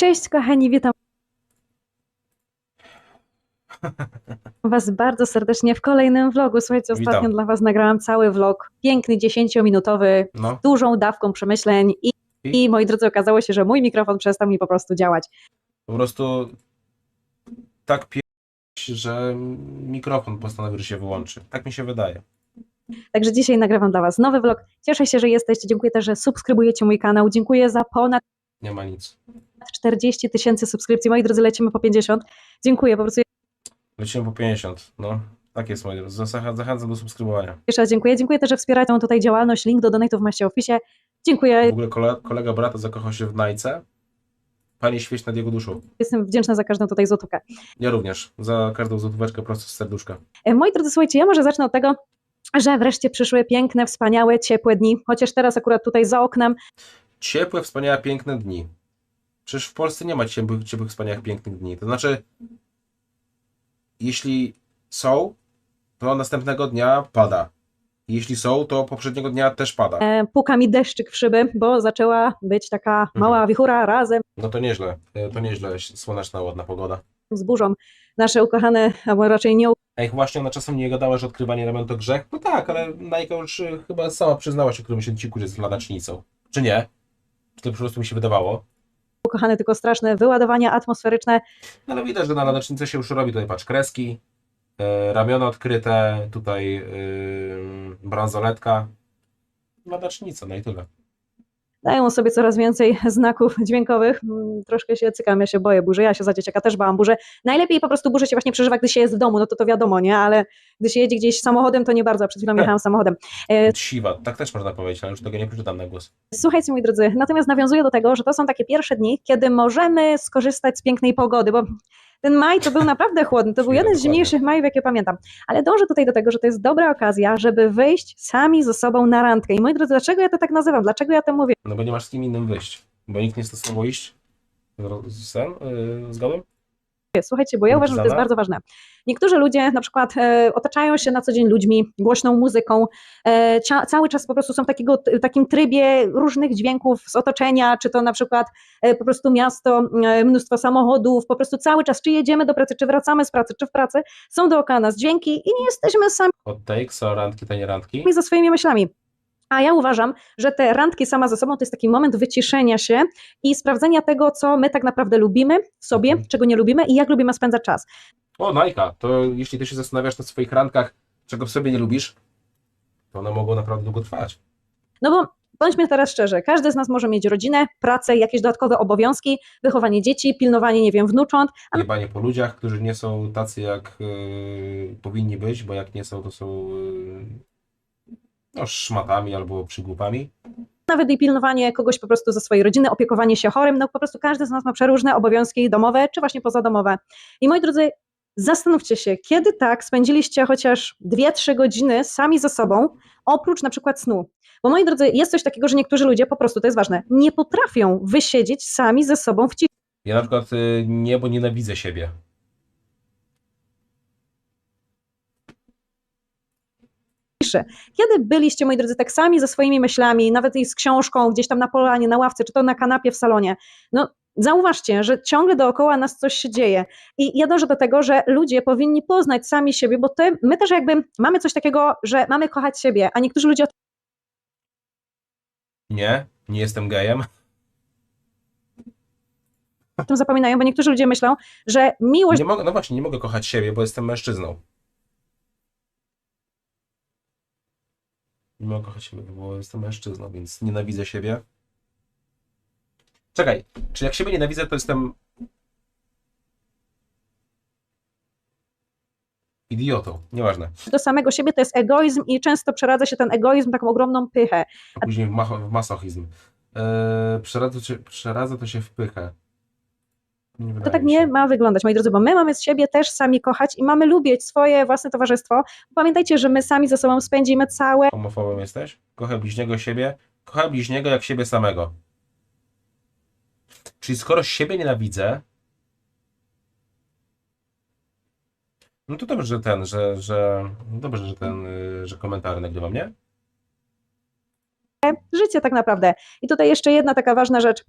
Cześć kochani, witam Was bardzo serdecznie w kolejnym vlogu. Słuchajcie, ostatnio Witam. dla Was nagrałam cały vlog, piękny, 10-minutowy, No. dużą dawką przemyśleń i, I? i moi drodzy, okazało się, że mój mikrofon przestał mi po prostu działać. Po prostu tak pie... że mikrofon postanowił, że się wyłączy. Tak mi się wydaje. Także dzisiaj nagrywam dla Was nowy vlog. Cieszę się, że jesteście. Dziękuję też, że subskrybujecie mój kanał. Dziękuję za ponad Nie ma nic. 40 tysięcy subskrypcji. Moi drodzy, lecimy po 50. Dziękuję, po prostu Lecimy po 50. No. Tak jest, moi drodzy. Zachę- Zachęcam do subskrybowania. jeszcze raz dziękuję. Dziękuję też, że wspieracie tutaj działalność. Link do donate'ów macie w opisie. W Dziękuję. ogóle kolega, kolega brata zakochał się w Najce. Panie świeć nad jego duszą. Jestem wdzięczna za każdą tutaj złotówkę. Ja również. Za każdą złotóweczkę prosto z serduszka. E, Moi drodzy, słuchajcie, ja może zacznę od tego, że wreszcie przyszły piękne, wspaniałe, ciepłe dni, chociaż teraz akurat tutaj za oknem Ciepłe, wspaniałe, piękne dni. Przecież w Polsce nie ma ciepłych, ciepłych wspaniałych, pięknych dni. To znaczy, jeśli są, to następnego dnia pada. Jeśli są, to poprzedniego dnia też pada. e, puka mi deszczyk w szyby, bo zaczęła być taka mała wichura razem No to nieźle. E, To nieźle. Słoneczna, ładna pogoda. z burzą. Nasze ukochane, albo raczej nie A jak właśnie ona czasem nie gadała, że odkrywanie ramion to grzech? No tak, ale Najka już e, chyba sama przyznała się którymś odcinku, że jest ladacznicą. Czy nie? Czy to po prostu mi się wydawało? Ukochane, tylko straszne wyładowania atmosferyczne. No ale widać, że na ladacznicę się już robi. Tutaj patrz, kreski, e, ramiona odkryte, tutaj e, bransoletka. Ladacznica, no i tyle. Dają sobie coraz więcej znaków dźwiękowych. Mm, Troszkę się cykam, ja się boję burzy, ja się za dzieciaka też bałam burzy. Najlepiej po prostu burzy się właśnie przeżywa, gdy się jest w domu, no to to wiadomo, nie? Ale gdy się jedzie gdzieś samochodem, to nie bardzo. Przed chwilą jechałam samochodem. E, Siwa, tak też można powiedzieć, ale już tego nie przeczytam na głos. Słuchajcie, moi drodzy, natomiast nawiązuję do tego, że to są takie pierwsze dni, kiedy możemy skorzystać z pięknej pogody, bo ten maj to był naprawdę chłodny, to był jeden z zimniejszych majów, jakie pamiętam. Ale dążę tutaj do tego, że to jest dobra okazja, żeby wyjść sami ze sobą na randkę. I moi drodzy, dlaczego ja to tak nazywam? Dlaczego ja to mówię? No bo nie masz z kim innym wyjść. Bo nikt nie chce z tobą iść. Z? Yy, Słuchajcie, bo ja uważam, że to jest bardzo ważne. Niektórzy ludzie na przykład e, otaczają się na co dzień ludźmi, głośną muzyką, e, cia, cały czas po prostu są w takiego, takim trybie różnych dźwięków z otoczenia, czy to na przykład e, po prostu miasto, e, mnóstwo samochodów, po prostu cały czas, czy jedziemy do pracy, czy wracamy z pracy, czy w pracy, są dookoła nas dźwięki i nie jesteśmy sami Hot takes, a randki to nie randki. ze swoimi myślami. A ja uważam, że te randki sama ze sobą to jest taki moment wyciszenia się i sprawdzenia tego, co my tak naprawdę lubimy w sobie, Mhm. czego nie lubimy i jak lubimy spędzać czas. O, Najka, to jeśli ty się zastanawiasz na swoich randkach, czego w sobie nie lubisz, to one mogą naprawdę długo trwać. No bo bądźmy teraz szczerzy, każdy z nas może mieć rodzinę, pracę, jakieś dodatkowe obowiązki, wychowanie dzieci, pilnowanie, nie wiem, wnucząt, a Jebanie po ludziach, którzy nie są tacy, jak yy, powinni być, bo jak nie są, to są yy, no, szmatami albo przygłupami. nawet i pilnowanie kogoś po prostu ze swojej rodziny, opiekowanie się chorym, no po prostu każdy z nas ma przeróżne obowiązki domowe, czy właśnie pozadomowe. I moi drodzy, zastanówcie się, kiedy tak spędziliście chociaż 2-3 godziny sami ze sobą, oprócz na przykład snu. Bo moi drodzy, jest coś takiego, że niektórzy ludzie po prostu, to jest ważne, nie potrafią wysiedzieć sami ze sobą w Ja na przykład yy, nie, bo nienawidzę siebie. Kiedy byliście, moi drodzy, tak sami ze swoimi myślami, nawet i z książką, gdzieś tam na polanie, na ławce, czy to na kanapie w salonie, no zauważcie, że ciągle dookoła nas coś się dzieje. I ja dążę do tego, że ludzie powinni poznać sami siebie, bo to, my też jakby mamy coś takiego, że mamy kochać siebie, a niektórzy ludzie Nie, nie jestem gejem. o tym zapominają, bo niektórzy ludzie myślą, że miłość Nie mogę, no właśnie, nie mogę kochać siebie, bo jestem mężczyzną. Nie mogę kochać siebie, bo jestem mężczyzną, więc nienawidzę siebie. Czekaj, czy jak siebie nienawidzę, to jestem idiotą? Nieważne. do samego siebie to jest egoizm i często przeradza się ten egoizm taką ogromną pychę. A później w, macho, w masochizm. Eee, przeradza, przeradza to się w pychę. To tak nie ma wyglądać, moi drodzy, bo my mamy z siebie też sami kochać i mamy lubić swoje własne towarzystwo. Pamiętajcie, że my sami ze sobą spędzimy całe Homofobem jesteś? Kochaj bliźniego siebie. Kochaj bliźniego jak siebie samego. Czyli skoro siebie nienawidzę, no to dobrze, że ten, że, że dobrze, że ten, y, że komentarze nagrywam, nie? życie tak naprawdę. I tutaj jeszcze jedna taka ważna rzecz.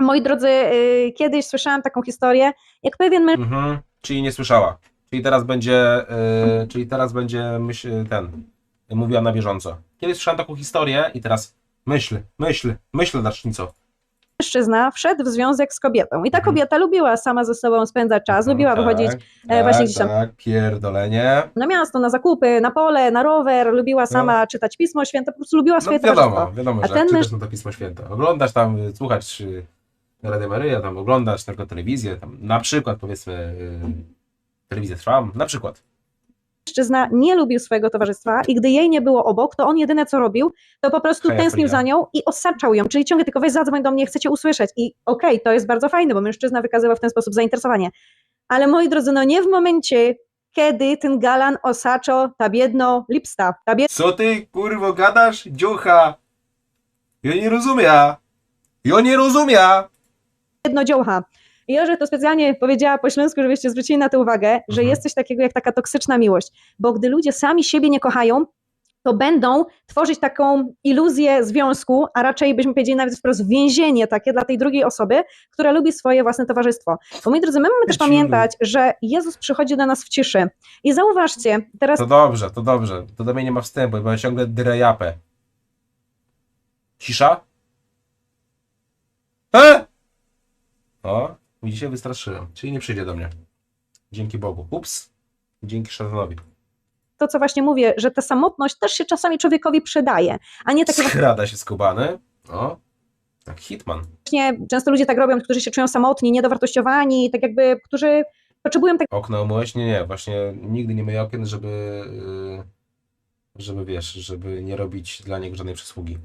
Moi drodzy, y, kiedyś słyszałam taką historię, jak pewien mężczyzna Mhm. Czyli nie słyszała. Czyli teraz będzie, yy, czyli teraz będzie myśl, ten, mówiła na bieżąco. Kiedyś słyszałem taką historię i teraz myśl, myśl, myśl dacznico. wszedł w związek z kobietą i ta Mhm. kobieta lubiła sama ze sobą spędzać czas, lubiła tak, wychodzić tak, właśnie gdzieś tam Tak, pierdolenie. na miasto, na zakupy, na pole, na rower, lubiła sama czytać Pismo Święte, po prostu lubiła No swoje wiadomo, towarzystwo. wiadomo, A że ten jak męż- czytasz no to Pismo Święte. Oglądasz tam, y, słuchać y, Radio Maryja, tam oglądasz tylko telewizję, tam na przykład powiedzmy y, telewizję Trwam, na przykład. Mężczyzna nie lubił swojego towarzystwa i gdy jej nie było obok, to on jedyne co robił, to po prostu Heja, tęsknił za nią i osaczał ją, czyli ciągle tylko weź zadzwoń do mnie, chcecie usłyszeć i okej, to jest bardzo fajne, bo mężczyzna wykazywał w ten sposób zainteresowanie. Ale moi drodzy, no nie w momencie, kiedy ten galan osaczo ta biedno lipsta, ta Co ty kurwo gadasz, dziucha? Ja nie rozumiem. Ja nie rozumiem. Biedno dziołcha. I ja, że to specjalnie powiedziała po śląsku, żebyście zwrócili na to uwagę, że Mhm. jest coś takiego jak taka toksyczna miłość, bo gdy ludzie sami siebie nie kochają, to będą tworzyć taką iluzję związku, a raczej byśmy powiedzieli nawet wprost więzienie takie dla tej drugiej osoby, która lubi swoje własne towarzystwo. Bo moi drodzy, my mamy też pamiętać, że Jezus przychodzi do nas w ciszy. I zauważcie, teraz To dobrze, to dobrze. To do mnie nie ma wstępu, bo ja ciągle drę japę. Cisza? E? O, widzicie, się wystraszyłem. Czyli nie przyjdzie do mnie. Dzięki Bogu. Ups. Dzięki szatanowi. to, co właśnie mówię, że ta samotność też się czasami człowiekowi przydaje, a nie takie Skrada się skubany. O, tak hitman. właśnie, często ludzie tak robią, którzy się czują samotni, niedowartościowani, tak jakby, którzy potrzebują tak Okno umyłeś? Nie, nie. Właśnie nigdy nie myję okien, żeby... yy, Żeby, wiesz, żeby nie robić dla niego żadnej przysługi.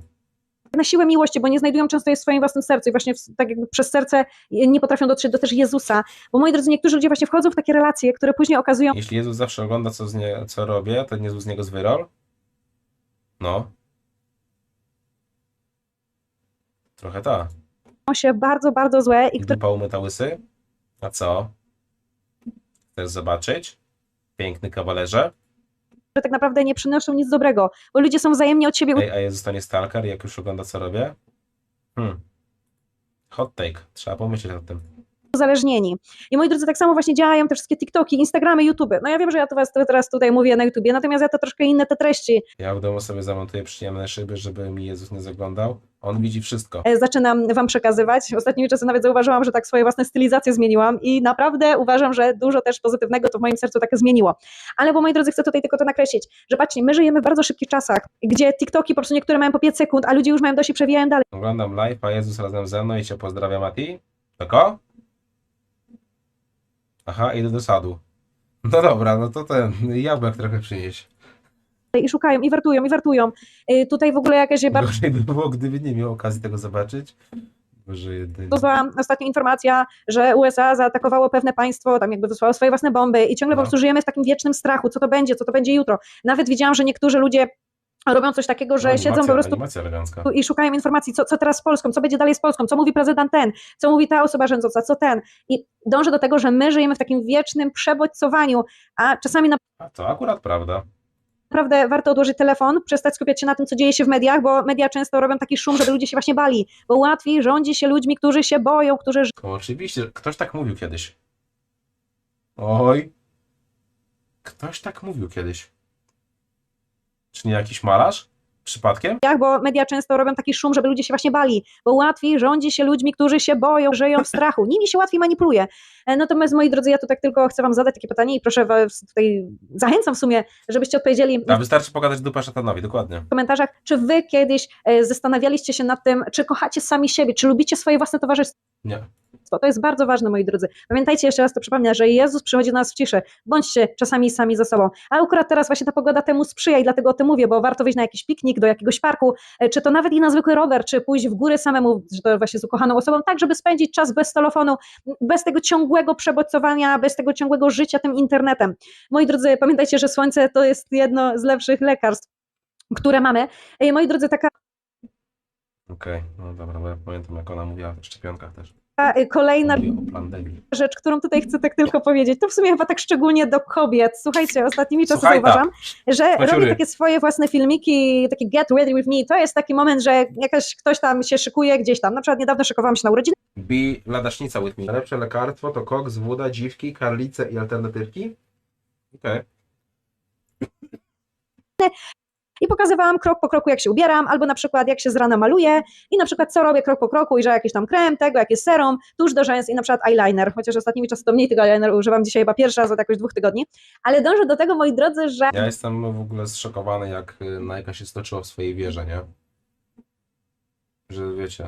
Na siłę miłości, bo nie znajdują często jej w swoim własnym sercu i właśnie w, tak jakby przez serce nie potrafią dotrzeć do też Jezusa. Bo moi drodzy, niektórzy ludzie właśnie wchodzą w takie relacje, które później okazują Jeśli Jezus zawsze ogląda, co, z nie, co robię, to niezły z niego zwyrol? No. Trochę ta. się bardzo, bardzo złe i I które dupa umyta łysy? A co? Chcesz zobaczyć? Piękny kawalerze? Tak naprawdę nie przynoszą nic dobrego, bo ludzie są wzajemnie od siebie Ej, a Jezus to nie stalker, jak już ogląda, co robię? Hmm. Hot take. Trzeba pomyśleć o tym. Uzależnieni. I moi drodzy, tak samo właśnie działają te wszystkie TikToki, Instagramy, YouTube. No ja wiem, że ja to was teraz tutaj mówię na YouTubie, natomiast ja to troszkę inne te treści Ja w domu sobie zamontuję przyjemne szyby, żeby mi Jezus nie zaglądał. On widzi wszystko. e, zaczynam wam przekazywać. Ostatnimi czasy nawet zauważyłam, że tak swoje własne stylizacje zmieniłam i naprawdę uważam, że dużo też pozytywnego to w moim sercu takie zmieniło. Ale bo moi drodzy, chcę tutaj tylko to nakreślić, że patrzcie, my żyjemy w bardzo szybkich czasach, gdzie TikToki po prostu niektóre mają po 5 sekund, a ludzie już mają dość i przewijają dalej. Oglądam live, a Jezus razem ze mną i cię pozdrawia, Mati. Tako? Aha, idę do sadu. No dobra, no to ten, jabłek trochę przynieś. I szukają, i wartują, i wartują. Y, Tutaj w ogóle jakaś bardzo Gorzej by było, gdyby nie miał okazji tego zobaczyć. Boże jedyny. była ostatnia informacja, że USA zaatakowało pewne państwo, tam jakby wysłało swoje własne bomby i ciągle po No. prostu żyjemy w takim wiecznym strachu, co to będzie, co to będzie jutro. Nawet widziałam, że niektórzy ludzie robią coś takiego, że Animacja- siedzą po prostu i szukają informacji, co, co teraz z Polską, co będzie dalej z Polską, co mówi prezydent ten, co mówi ta osoba rządząca, co ten. I dążę do tego, że my żyjemy w takim wiecznym przebodźcowaniu, a czasami A to akurat prawda. naprawdę warto odłożyć telefon, przestać skupiać się na tym, co dzieje się w mediach, bo media często robią taki szum, żeby ludzie się właśnie bali, bo łatwiej rządzi się ludźmi, którzy się boją, którzy oczywiście, ktoś tak mówił kiedyś. Oj. Ktoś tak mówił kiedyś. Czy nie jakiś malarz? Przypadkiem? mediach, bo media często robią taki szum, żeby ludzie się właśnie bali, bo łatwiej rządzi się ludźmi, którzy się boją, żyją w strachu. Nimi się łatwiej manipuluje. E, Natomiast moi drodzy, ja tu tak tylko chcę wam zadać takie pytanie i proszę was tutaj, zachęcam w sumie, żebyście odpowiedzieli A wystarczy pokazać dupę szatanowi, dokładnie. w komentarzach, czy wy kiedyś e, zastanawialiście się nad tym, czy kochacie sami siebie, czy lubicie swoje własne towarzystwo. Nie. To jest bardzo ważne, moi drodzy. Pamiętajcie jeszcze raz to przypomnę, że Jezus przychodzi do nas w ciszy. Bądźcie czasami sami ze sobą. A akurat teraz właśnie ta pogoda temu sprzyja i dlatego o tym mówię, bo warto wyjść na jakiś piknik, do jakiegoś parku, e, czy to nawet i na zwykły rower, czy pójść w góry samemu, że to właśnie z ukochaną osobą, tak żeby spędzić czas bez telefonu, bez tego ciągłego przebodźcowania, bez tego ciągłego życia tym internetem. Moi drodzy, pamiętajcie, że słońce to jest jedno z lepszych lekarstw, które mamy. E, Moi drodzy, taka Okej, no dobra, bo ja pamiętam jak ona mówiła o szczepionkach też. kolejna Mówi o plandemii. rzecz, którą tutaj chcę tak tylko powiedzieć, to w sumie chyba tak szczególnie do kobiet. Słuchajcie, ostatnimi czasy Słuchaj, tak. zauważam, że Maciury. robię takie swoje własne filmiki, takie get ready with me. To jest taki moment, że jakaś ktoś tam się szykuje gdzieś tam. Na przykład niedawno szykowałam się na urodziny. Be ladacznica with me. Najlepsze lekarstwo to koks, woda, dziwki, karlice i alternatywki? Okej. I pokazywałam krok po kroku, jak się ubieram, albo na przykład jak się z rana maluję i na przykład co robię krok po kroku i że jakiś tam krem, tego, jakiś serum, tuż do rzęs i na przykład eyeliner, chociaż ostatnimi czasy to mniej tego eyeliner używam, dzisiaj chyba pierwszy raz od jakoś dwóch tygodni, ale dążę do tego, moi drodzy, że Ja jestem w ogóle zszokowany, jak y, Nike się stoczyła w swojej wierze, nie? Że wiecie,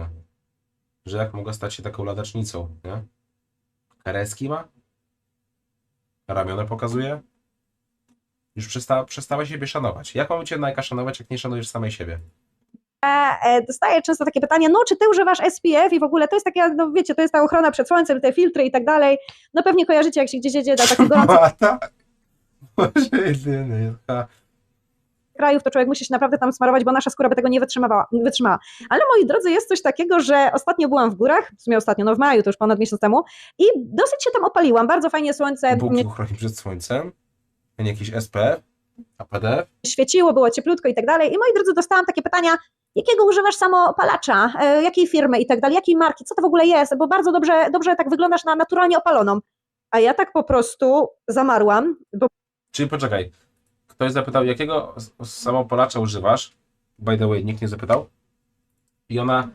że jak mogła stać się taką ladacznicą, nie? Kareski ma? Ramiona pokazuje? Już przesta przestała siebie szanować. Jak mamy cię Nike szanować, jak nie szanujesz samej siebie? e, dostaję często takie pytanie, no czy ty używasz SPF i w ogóle to jest takie, no wiecie, to jest ta ochrona przed słońcem, te filtry i tak dalej, no pewnie kojarzycie, jak się gdzieś jedzie do takiego tak? Krajów, to człowiek musi się naprawdę tam smarować, bo nasza skóra by tego nie wytrzymywała. nie wytrzymała. Ale moi drodzy, jest coś takiego, że ostatnio byłam w górach, w sumie ostatnio, no w maju, to już ponad miesiąc temu i dosyć się tam opaliłam, bardzo fajnie słońce Bóg cię chroni przed słońcem. Nie jakiś SPF? APD? świeciło, było cieplutko i tak dalej. I moi drodzy, dostałam takie pytania, jakiego używasz samoopalacza, e, jakiej firmy i tak dalej, jakiej marki, co to w ogóle jest, bo bardzo dobrze, dobrze tak wyglądasz na naturalnie opaloną. A ja tak po prostu zamarłam, bo Czyli poczekaj. Ktoś zapytał, jakiego samopalacza używasz? By the way, nikt nie zapytał. I ona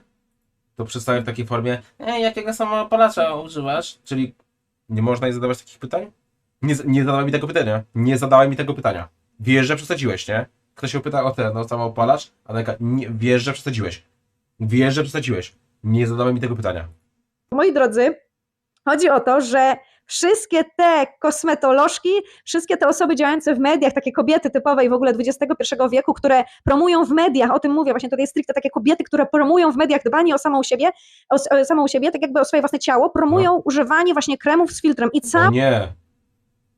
to przedstawia w takiej formie, Ej, jakiego samopalacza używasz? Czyli nie można jej zadawać takich pytań? Nie, nie mi tego pytania. Nie zadawaj mi tego pytania. Wiesz, że przesadziłeś, nie? Ktoś się pyta o ten, o samopalacz, a Neka, nie, wiesz, że przesadziłeś. Wiesz, że przesadziłeś. Nie zadawaj mi tego pytania. moi drodzy, chodzi o to, że wszystkie te kosmetolożki, wszystkie te osoby działające w mediach, takie kobiety typowe i w ogóle XXI wieku, które promują w mediach, o tym mówię, właśnie tutaj stricte takie kobiety, które promują w mediach dbanie o samą siebie, o, o samą siebie, tak jakby o swoje własne ciało, promują używanie właśnie kremów z filtrem i O cały nie.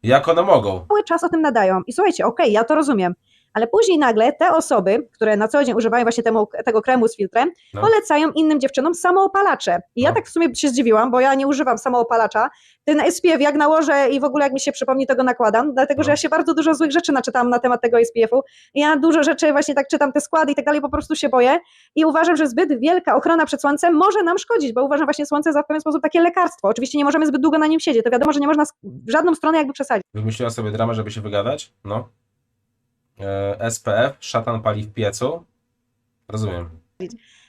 Jak one mogą? czas o tym nadają. I słuchajcie, okej, ja to rozumiem, ale później nagle te osoby, które na co dzień używają właśnie temu, tego kremu z filtrem, No. polecają innym dziewczynom samoopalacze. I ja No. tak w sumie się zdziwiłam, bo ja nie używam samoopalacza. Ten SPF jak nałożę i w ogóle jak mi się przypomni, to go nakładam, dlatego że No. ja się bardzo dużo złych rzeczy naczytałam na temat tego SPF-u. Ja dużo rzeczy właśnie tak czytam, te składy i tak dalej, po prostu się boję i uważam, że zbyt wielka ochrona przed słońcem może nam szkodzić, bo uważam właśnie słońce za w pewien sposób takie lekarstwo. Oczywiście nie możemy zbyt długo na nim siedzieć, to wiadomo, że nie można w żadną stronę jakby przesadzić. Wymyśliła sobie dramę, żeby się wygadać? No. E, SPF, szatan pali w piecu. Rozumiem.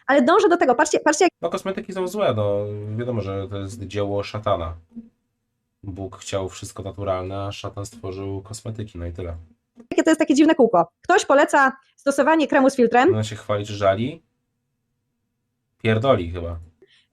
Ale dążę do tego, patrzcie, patrzcie No kosmetyki są złe, no wiadomo, że to jest dzieło szatana. Bóg chciał wszystko naturalne, a szatan stworzył kosmetyki, no i tyle. jakie to jest takie dziwne kółko. Ktoś poleca stosowanie kremu z filtrem, Ona się chwali, czy żali? Pierdoli chyba.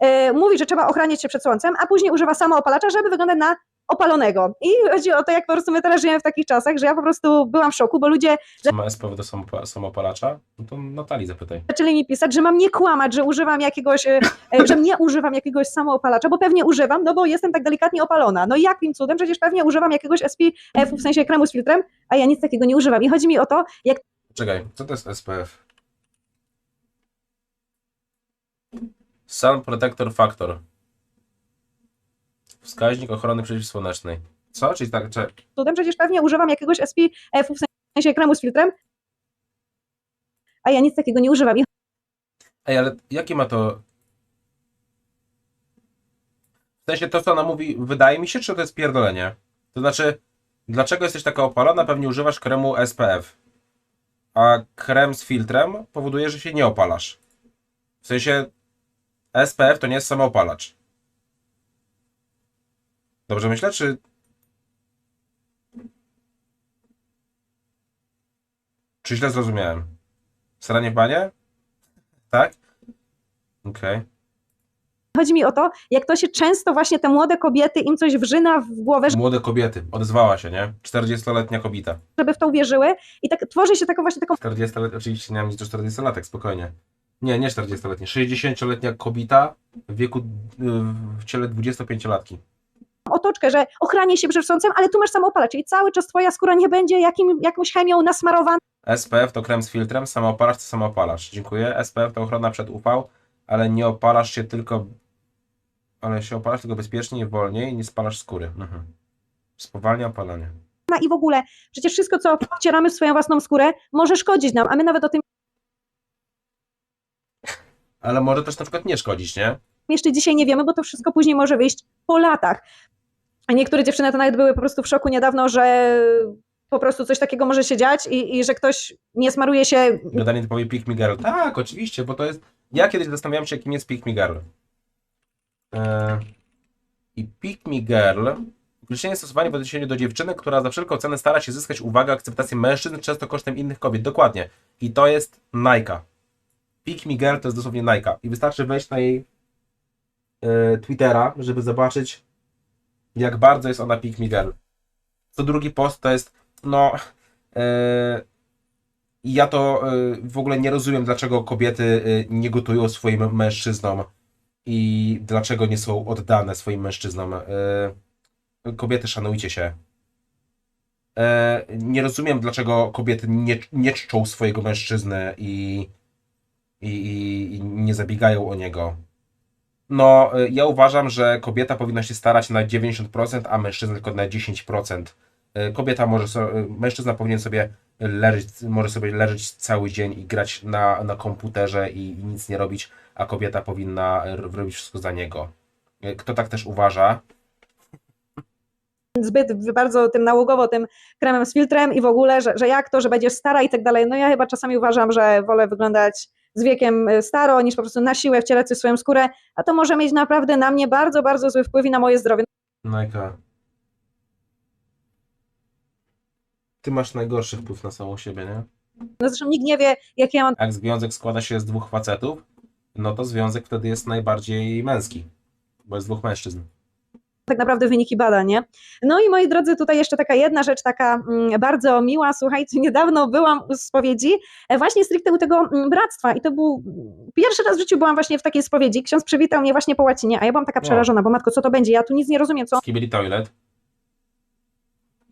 E, mówi, że trzeba ochraniać się przed słońcem, a później używa samoopalacza, żeby wyglądać na opalonego. I chodzi o to, jak po prostu my teraz żyjemy w takich czasach, że ja po prostu byłam w szoku, bo ludzie Co ma SPF do samopa- samopalacza? No to Natalii zapytaj. zaczęli mi pisać, że mam nie kłamać, że używam jakiegoś, e, e, że nie używam jakiegoś samoopalacza, bo pewnie używam, no bo jestem tak delikatnie opalona. No i jakim cudem? Przecież pewnie używam jakiegoś SPF, w sensie kremu z filtrem, a ja nic takiego nie używam. I chodzi mi o to, jak Czekaj, co to jest SPF? Sun Protector Factor. Wskaźnik ochrony przeciwsłonecznej. Co? Czyli tak, czy... cudem? Przecież pewnie używam jakiegoś SPF, w sensie kremu z filtrem, a ja nic takiego nie używam. I Ej, ale jakie ma to... W sensie to, co ona mówi, wydaje mi się, czy to jest pierdolenie? To znaczy, dlaczego jesteś taka opalona? Pewnie używasz kremu SPF. A krem z filtrem powoduje, że się nie opalasz. W sensie SPF to nie jest samoopalacz. Dobrze myślę, czy... Czy źle zrozumiałem? Sranie w banie? Tak? Okej. Chodzi mi o to, jak to się często właśnie te młode kobiety im coś wrzyna w głowę, Młode kobiety. Odezwała się, nie? 40-letnia kobieta. żeby w to uwierzyły i tak tworzy się taką właśnie taką 40-letnia, oczywiście nie mam nic do 40-latek, spokojnie. Nie, nie 40-letnia. 60-letnia kobieta w wieku, w ciele 25-latki. otoczkę, że ochranie się przed słońcem, ale tu masz samoopalacz, czyli cały czas twoja skóra nie będzie jakim, jakąś chemią nasmarowana, SPF to krem z filtrem, samoopalacz to samoopalacz. Dziękuję. SPF to ochrona przed UV, ale nie opalasz się tylko... Ale się opalasz tylko bezpiecznie i wolniej nie spalasz skóry. Mhm. Spowalnia opalanie. i w ogóle przecież wszystko, co wcieramy w swoją własną skórę, może szkodzić nam, a my nawet o tym Ale może też na przykład nie szkodzić, nie? jeszcze dzisiaj nie wiemy, bo to wszystko później może wyjść po latach. A niektóre dziewczyny to nawet były po prostu w szoku niedawno, że po prostu coś takiego może się dziać i, i że ktoś nie smaruje się Daniel powie Pick Me Girl. Tak, oczywiście, bo to jest... Ja kiedyś zastanawiałem się, kim jest Pick Me Girl. Eee, I Pick Me Girl określenie stosowanie w odniesieniu do dziewczyny, która za wszelką cenę stara się zyskać uwagę, akceptację mężczyzn, często kosztem innych kobiet. Dokładnie. I to jest Nike. Pick Me Girl to jest dosłownie Nike. I wystarczy wejść na jej e, Twittera, żeby zobaczyć, jak bardzo jest ona Pick Me Girl. Co drugi post to jest, no... I ja to y, w ogóle nie rozumiem, dlaczego kobiety y, nie gotują swoim mężczyznom i dlaczego nie są oddane swoim mężczyznom. Y, Kobiety, szanujcie się. Nie rozumiem, dlaczego kobiety nie, nie czczą swojego mężczyznę i, i, i, i nie zabiegają o niego. No, y, ja uważam, że kobieta powinna się starać na 90%, a mężczyzna tylko na 10%. Y, Kobieta może so, y, mężczyzna powinien sobie leżeć, może sobie leżeć cały dzień i grać na, na komputerze i, i nic nie robić, a kobieta powinna robić wszystko za niego. Kto tak też uważa, zbyt bardzo tym nałogowo, tym kremem z filtrem i w ogóle, że, że jak to, że będziesz stara i tak dalej. No ja chyba czasami uważam, że wolę wyglądać z wiekiem y, staro, niż po prostu na siłę wcierać w swoją skórę, a to może mieć naprawdę na mnie bardzo, bardzo zły wpływ i na moje zdrowie. Najka. Ty masz najgorszy wpływ na samą siebie, nie? No zresztą nikt nie wie, jakie ja mam Jak związek składa się z dwóch facetów, no to związek wtedy jest najbardziej męski, bo jest dwóch mężczyzn. Tak naprawdę wyniki badań, nie? No i moi drodzy, tutaj jeszcze taka jedna rzecz, taka mm, bardzo miła, słuchajcie, niedawno byłam u spowiedzi, e, właśnie stricte u tego mm, bractwa i to był mm, pierwszy raz w życiu byłam właśnie w takiej spowiedzi, ksiądz przywitał mnie właśnie po łacinie, a ja byłam taka przerażona, bo matko, co to będzie, ja tu nic nie rozumiem, co Skibili Toilet.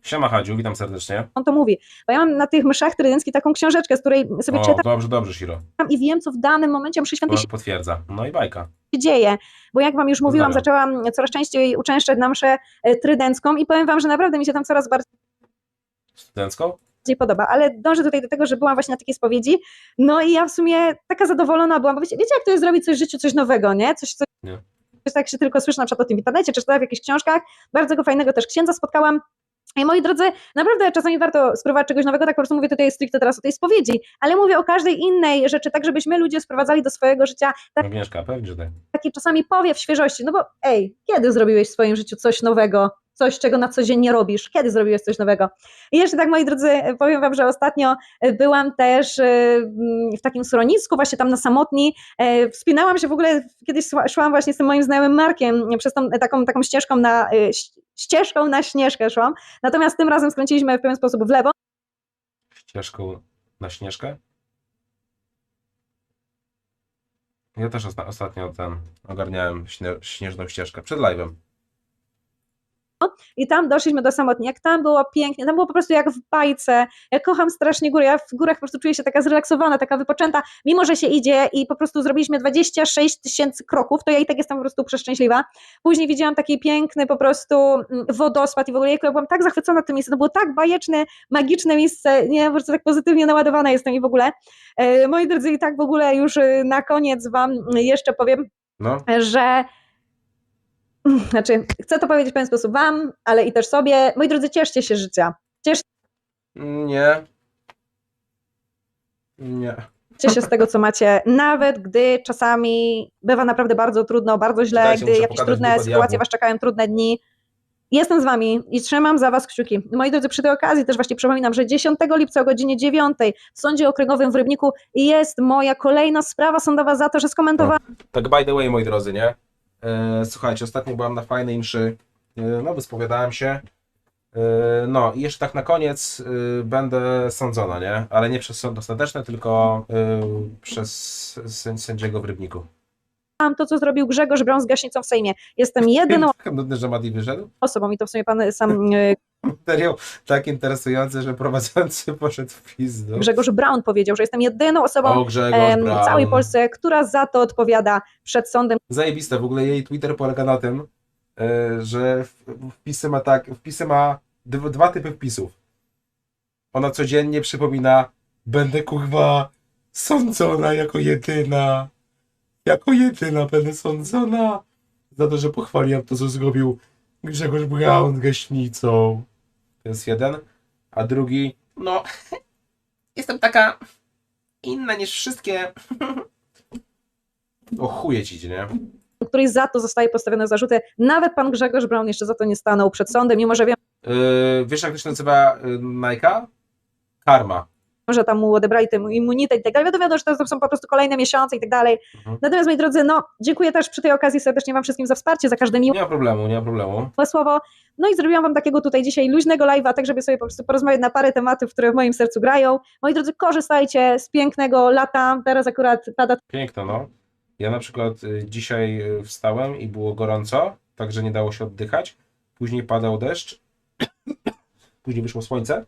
Siema Hadziu, witam serdecznie. on to mówi, bo ja mam na tych myszach trydenckich taką książeczkę, z której sobie O, czytam dobrze, dobrze, Shiro. i wiem, co w danym momencie mszy świętej się Potwierdza. No i bajka. dzieje, bo jak wam już mówiłam, zaczęłam coraz częściej uczęszczać na mszę e, trydencką i powiem wam, że naprawdę mi się tam coraz bardziej Studencką? bardziej podoba, ale dążę tutaj do tego, że byłam właśnie na takiej spowiedzi, no i ja w sumie taka zadowolona byłam, bo wiecie, wiecie jak to jest zrobić coś w życiu, coś nowego, nie? Coś, coś, Nie. coś tak się tylko słyszy na przykład o tym w internecie, czy czytałam w jakichś książkach, bardzo go fajnego też księdza spotkałam, i moi drodzy, naprawdę czasami warto spróbować czegoś nowego, tak po prostu mówię tutaj stricte teraz o tej spowiedzi, ale mówię o każdej innej rzeczy, tak żebyśmy ludzie sprowadzali do swojego życia Agnieszka, pewnie, że tak. taki czasami powiew świeżości, no bo ej, kiedy zrobiłeś w swoim życiu coś nowego, coś, czego na co dzień nie robisz, kiedy zrobiłeś coś nowego? I jeszcze tak, moi drodzy, powiem wam, że ostatnio e, byłam też e, w takim schronisku, właśnie tam na samotni, E, wspinałam się w ogóle, kiedyś szła- szłam właśnie z tym moim znajomym Markiem przez tą taką, taką ścieżką na, ścieżką na Śnieżkę szłam, natomiast tym razem skręciliśmy w pewien sposób w lewo, Ścieżką na Śnieżkę? Ja też osta- ostatnio ten ogarniałem śnie- śnieżną ścieżkę przed live'em. I tam doszliśmy do samotni. Jak tam było pięknie, tam było po prostu jak w bajce. Ja kocham strasznie góry. Ja w górach po prostu czuję się taka zrelaksowana, taka wypoczęta. Mimo, że się idzie i po prostu zrobiliśmy 26 tysięcy kroków, to ja i tak jestem po prostu przeszczęśliwa. Później widziałam taki piękny po prostu mm, wodospad i w ogóle ja byłam tak zachwycona tym miejscem. To było tak bajeczne, magiczne miejsce. Nie, po prostu tak pozytywnie naładowana jestem i w ogóle. E, moi drodzy, i tak w ogóle już e, na koniec wam jeszcze powiem, No, że znaczy, chcę to powiedzieć w pewien sposób wam, ale i też sobie. Moi drodzy, cieszcie się życia. Cieszcie nie. Nie. się z tego, co macie, nawet gdy czasami bywa naprawdę bardzo trudno, bardzo źle, gdy muszę jakieś pokazać trudne sytuacje diabłu. was czekają, trudne dni. Jestem z wami i trzymam za was kciuki. Moi drodzy, przy tej okazji też właśnie przypominam, że 10 lipca o godzinie 9 w Sądzie Okręgowym w Rybniku jest moja kolejna sprawa sądowa za to, że skomentowałam Tak by the way, moi drodzy, nie? E, słuchajcie, ostatnio byłam na fajnej mszy, e, no wyspowiadałem się, e, no i jeszcze tak na koniec będę sądzona, nie? Ale nie przez sąd ostateczny, tylko przez sę- sędziego w Rybniku. to, co zrobił Grzegorz Braun z gaśnicą w Sejmie. Jestem jedyną nudny, że Mati wyszedł. osobą i to w sumie pan sam Materiał tak interesujący, że prowadzący poszedł w pizdu. Grzegorz Braun powiedział, że jestem jedyną osobą O, em, w całej Polsce, która za to odpowiada przed sądem. Zajebiste, w ogóle jej Twitter polega na tym, e, że wpisy ma tak, wpisy ma dwa, typy wpisów. Ona codziennie przypomina, będę kurwa sądzona jako jedyna. jako jedyna będę sądzona za to, że pochwaliłem to, co zrobił Grzegorz Braun gaśnicą. To jest jeden. A drugi, no, jestem taka inna niż wszystkie. O chuje ci nie? której za to zostaje postawione zarzuty. Nawet pan Grzegorz Braun jeszcze za to nie stanął przed sądem, mimo że wiem, Yy, wiesz, jak to się nazywa yy, Nike? Karma. Że tam mu odebrali ten immunitet i tak dalej. Wiadomo, wiadomo, że to są po prostu kolejne miesiące i tak dalej. Mhm. Natomiast, moi drodzy, no, dziękuję też przy tej okazji serdecznie wam wszystkim za wsparcie, za każde miłe Nie ma problemu, nie ma problemu. słowo. No i zrobiłam wam takiego tutaj dzisiaj luźnego live'a, tak żeby sobie po prostu porozmawiać na parę tematów, które w moim sercu grają. Moi drodzy, korzystajcie z pięknego lata. Teraz akurat pada Piękne, no. Ja na przykład y, dzisiaj y, wstałem i było gorąco, także nie dało się oddychać. Później padał deszcz. Później wyszło słońce.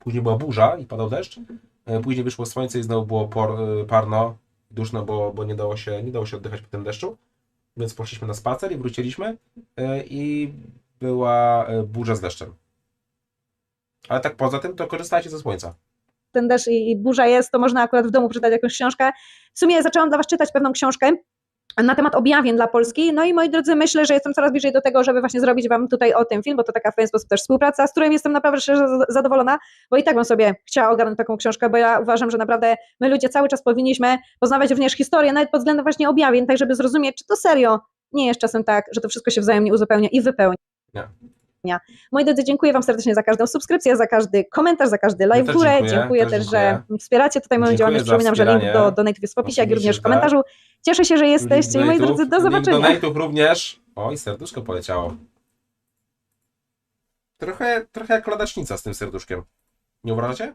Później była burza i padał deszcz. E, Później wyszło słońce i znowu było por, y, parno, duszno, bo, bo nie, dało się, nie dało się oddychać po tym deszczu. Więc poszliśmy na spacer i wróciliśmy e, i była e, burza z deszczem. Ale tak poza tym, to korzystajcie ze słońca. ten deszcz i burza jest, to można akurat w domu przeczytać jakąś książkę. W sumie zaczęłam dla Was czytać pewną książkę na temat objawień dla Polski. No i moi drodzy, myślę, że jestem coraz bliżej do tego, żeby właśnie zrobić Wam tutaj o tym film, bo to taka w pewien sposób też współpraca, z którą jestem naprawdę szczerze zadowolona, bo i tak bym sobie chciała ogarnąć taką książkę, bo ja uważam, że naprawdę my ludzie cały czas powinniśmy poznawać również historię, nawet pod względem właśnie objawień, tak żeby zrozumieć, czy to serio nie jest czasem tak, że to wszystko się wzajemnie uzupełnia i wypełnia. Nie. Moi drodzy, dziękuję Wam serdecznie za każdą subskrypcję, za każdy komentarz, za każdy live w górę. dziękuję, Dziękuję też dziękuję. że wspieracie tutaj moją działalność. Przypominam, że link do donate jest w opisie, jak również w komentarzu. Cieszę się, że jesteście. I moi drodzy, do donate'ów- zobaczenia. Link donate'ów również. Oj, serduszko poleciało. Trochę, trochę jak ladacznica z tym serduszkiem. Nie uważacie?